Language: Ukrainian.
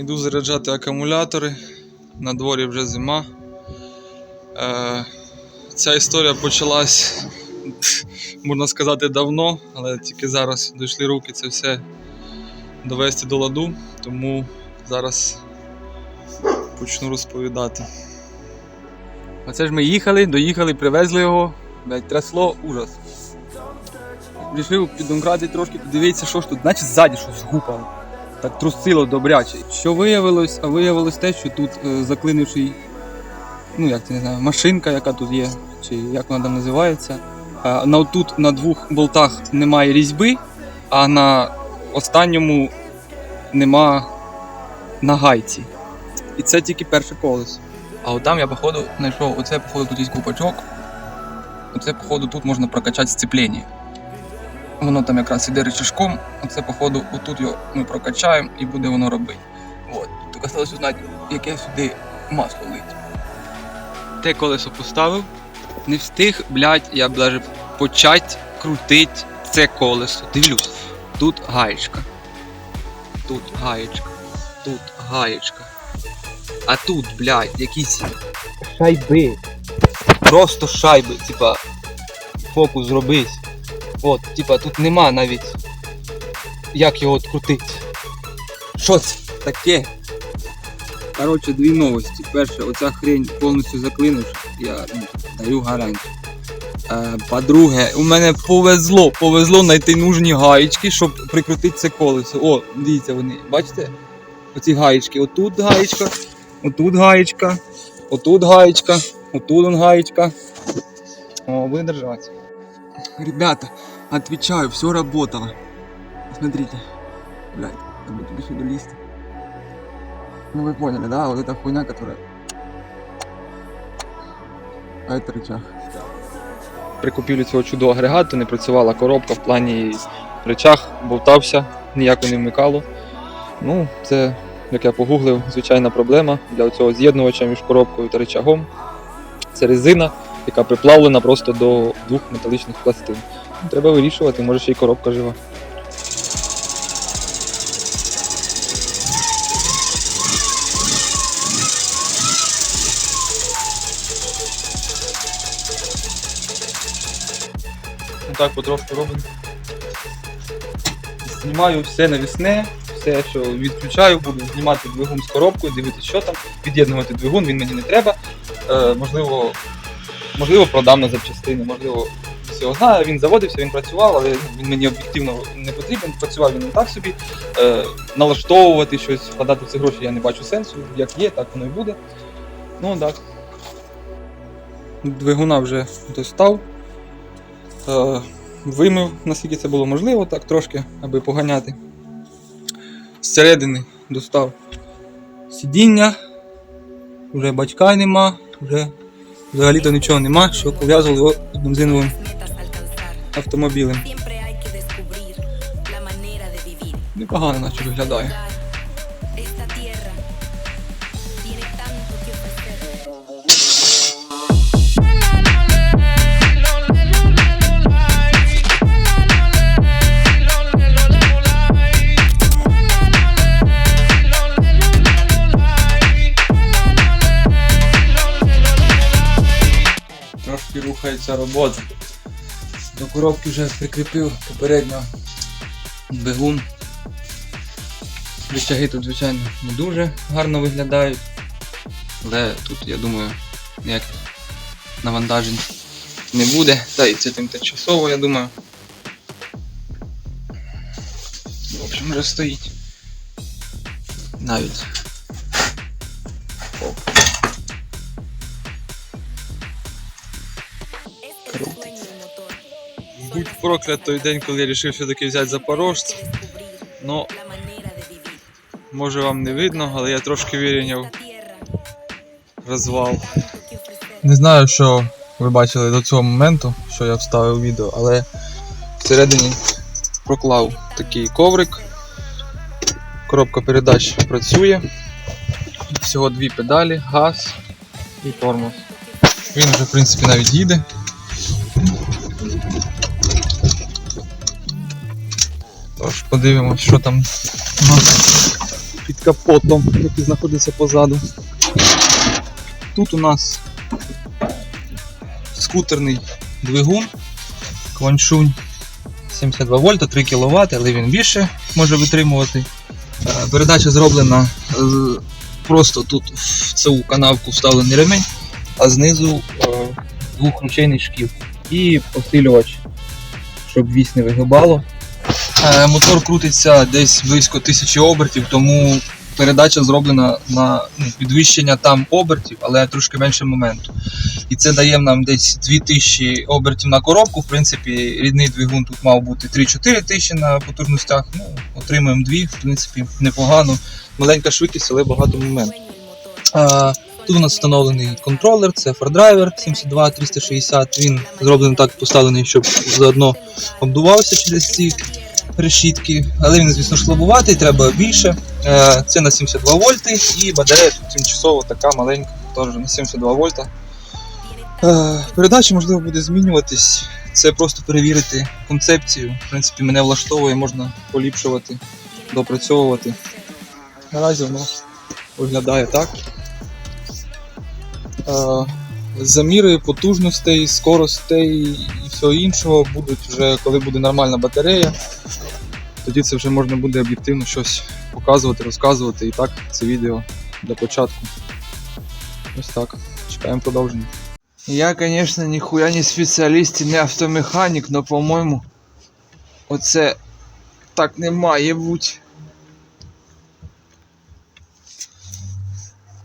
Іду заряджати акумулятори. На дворі вже зима. Е, ця історія почалась, можна сказати, давно, але тільки зараз дійшли руки це все довести до ладу, тому зараз почну розповідати. Оце ж ми їхали, доїхали, привезли його, блядь, трясло, ужас. Рішив піддомкрати трошки, подивитися, що ж тут, наче ззаді щось гупало. Так трусило добряче. Що виявилось, а виявилось те, що тут е, заклинивший, ну як це не знаю, машинка, яка тут є, чи як вона там називається. На тут на двох болтах немає різьби, а на останньому нема на гайці. І це тільки перше колесо. А от там я, походу, знайшов, оце, походу, тут є купачок. Оце, походу, тут можна прокачати сцеплення. Воно там якраз іде рычажком, оце, походу, отут його ми прокачаємо і буде воно робити. От. Тільки залишилось узнати, яке сюди масло лить. Те колесо поставив, не встиг, блядь, я б даже почать крутить це колесо. Дивлюсь, тут гаєчка. Тут гаєчка. Тут гаєчка. А тут, блядь, якісь шайби. Просто шайби, типа, фокус зробись. От, типа, тут нема навіть як його открутити. Що це таке? Коротше, дві новості. Перше, оця хрень повністю заклиниш, я даю гарантію. Е, по-друге, у мене повезло, повезло знайти нужні гаєчки, щоб прикрутити це колесо. О, дивіться вони, бачите? Оці гаєчки. Отут гаєчка, отут гаєчка, отут гаєчка, отут гаєчка. О, буде держаться. Ребята, отвечаю, все работало. Смотрите. Блядь, как бы тебе сюда лист. Ну вы поняли, да? Вот эта хуйня, которая... А это рычаг. При купівлі цього чудового агрегату не працювала коробка в плані речах, болтався, ніяко не вмикало. Ну, це, як я погуглив, звичайна проблема для цього з'єднувача між коробкою та речагом. Це резина, яка приплавлена просто до двох металічних пластин. Ну, Треба вирішувати, може ще й коробка жива. Так потрошку робимо. Знімаю все навісне, все, що відключаю, буду знімати двигун з коробкою, дивитися, що там, від'єднувати двигун, він мені не треба. Е, можливо, можливо, продам на запчастини, можливо, всі його знає, він заводився, він працював, але він мені об'єктивно не потрібен. Працював він не так собі. Е, налаштовувати щось, вкладати в це гроші я не бачу сенсу. Як є, так воно і буде. Ну так. Двигуна вже достав. Е, вимив, наскільки це було можливо, так трошки, аби поганяти. Зсередини достав сидіння, вже батька нема, вже взагалі-то нічого нема, що пов'язували його з бензиновим vivir. Непогано наче виглядає. Трошки рухається робота. До коробки вже прикріпив попередньо двигун. Рычаги тут, звичайно, не дуже гарно виглядають. Але тут, я думаю, ніяких навантажень не буде. Та і це тимчасово, я думаю. В общем, вже стоїть. Навіть. Оп. Проклят той день, коли я вирішив все-таки взяти запорожця. Ну, може вам не видно, але я трошки вирівняв розвал. Не знаю, що ви бачили до цього моменту, що я вставив відео, але всередині проклав такий коврик. Коробка передач працює. Всього дві педалі, газ і тормоз. Він вже, в принципі, навіть їде. Тож подивимось, що там під капотом, який знаходиться позаду. Тут у нас скутерний двигун, кваншунь 72 вольта, 3 кВт, але він більше може витримувати. Е, Передача зроблена просто тут в цю канавку вставлений ремень, а знизу е, двохручейний шків і посилювач, щоб вісь не вигибало. Е, Мотор крутиться десь близько 1000 обертів, тому передача зроблена на ну, підвищення там обертів, але трошки менше моменту. І це дає нам десь 2000 обертів на коробку. В принципі, рідний двигун тут мав бути 3-4 тисячі на потужностях. Ну, отримуємо 2, в принципі, непогано. Маленька швидкість, але багато motor. А, Тут у нас встановлений контролер, це фордрайвер 72360. Він зроблений так поставлений, щоб заодно обдувався через ці решітки. Але він, звісно ж, слабуватий, треба більше. Е, Це на 72 вольти і батарея тимчасово така маленька, теж на 72 вольта. Е, Передача, можливо, буде змінюватись. Це просто перевірити концепцію. В принципі, мене влаштовує, можна поліпшувати, допрацьовувати. Наразі воно виглядає так. Заміри потужностей, скоростей і всього іншого будуть вже, коли буде нормальна батарея. Тоді це вже можна буде об'єктивно щось показувати, розказувати. І так, це відео для початку. Ось так. Чекаємо продовження. Я, звісно, ніхуя не спеціаліст і не автомеханік, але, по-моєму, оце так не має бути.